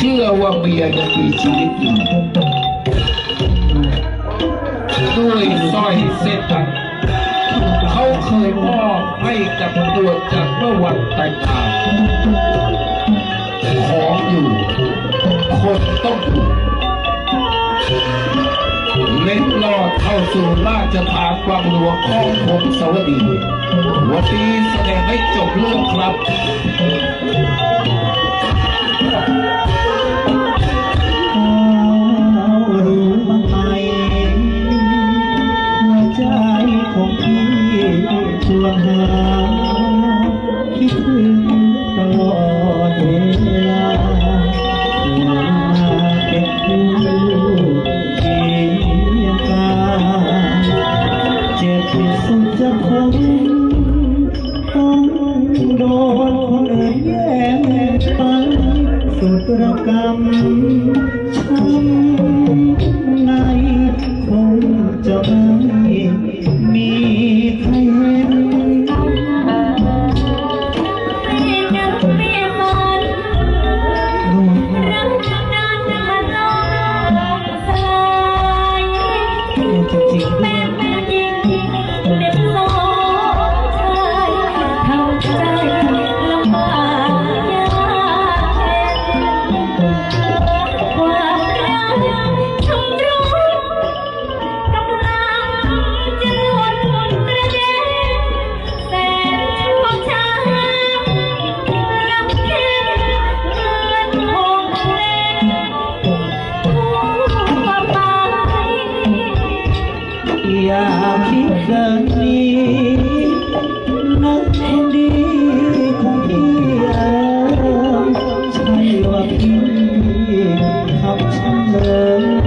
เชื่อว่าเบียยังมีชีวิตอยู่ด้วยสร้อยเส้นนั้นเขาเคยมอบให้กับตัวจากเมื่อวันแต่งงานของอยู่ คนต้องอยู่เล็ดลอดเข้าสู่ราชทานวางหลวงของพงศาวดี วันนี้แสดงให้จบเรื่องครับ คิดถึงตลอดเวลาเกิดมาเป็นคู่เคียงกายเจ็บที่สุดจะคงต้องโดนคนอื่นแย่งไปสุดระกำ ดเดินหนีนักคนดีของพี่เอ๋ยใช่ว่าพี่ทำฉันเลย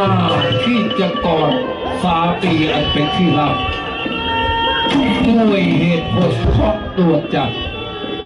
ล้าที่จะกอดสาปีอันเป็นที่รักด้วยเหตุผลเพราะตัวจักร